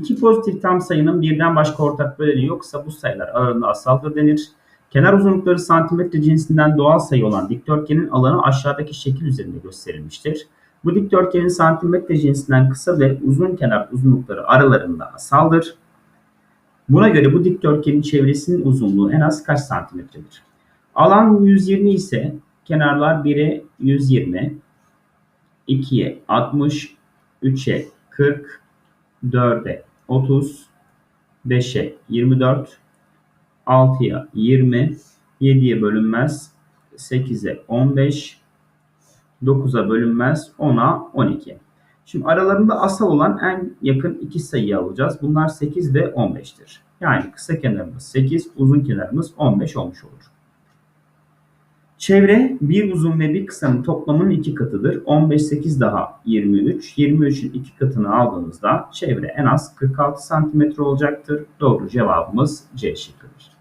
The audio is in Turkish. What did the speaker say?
İki pozitif tam sayının birden başka ortak böleni yoksa bu sayılar aralarında asaldır denir. Kenar uzunlukları santimetre cinsinden doğal sayı olan dikdörtgenin alanı aşağıdaki şekil üzerinde gösterilmiştir. Bu dikdörtgenin santimetre cinsinden kısa ve uzun kenar uzunlukları aralarında asaldır. Buna göre bu dikdörtgenin çevresinin uzunluğu en az kaç santimetredir? Alan 120 ise kenarlar 1'e 120, 2'ye 60, 3'e 40, 4'e 30, 5'e 24, 6'ya 20, 7'ye bölünmez, 8'e 15, 9'a bölünmez, 10'a 12. Şimdi aralarında asal olan en yakın iki sayıyı alacağız. Bunlar 8 ve 15'tir. Yani kısa kenarımız 8, uzun kenarımız 15 olmuş olur. Çevre bir uzun ve bir kısanın toplamının iki katıdır. 15, 8 daha 23. 23'ün iki katını aldığımızda çevre en az 46 santimetre olacaktır. Doğru cevabımız C şıkkıdır.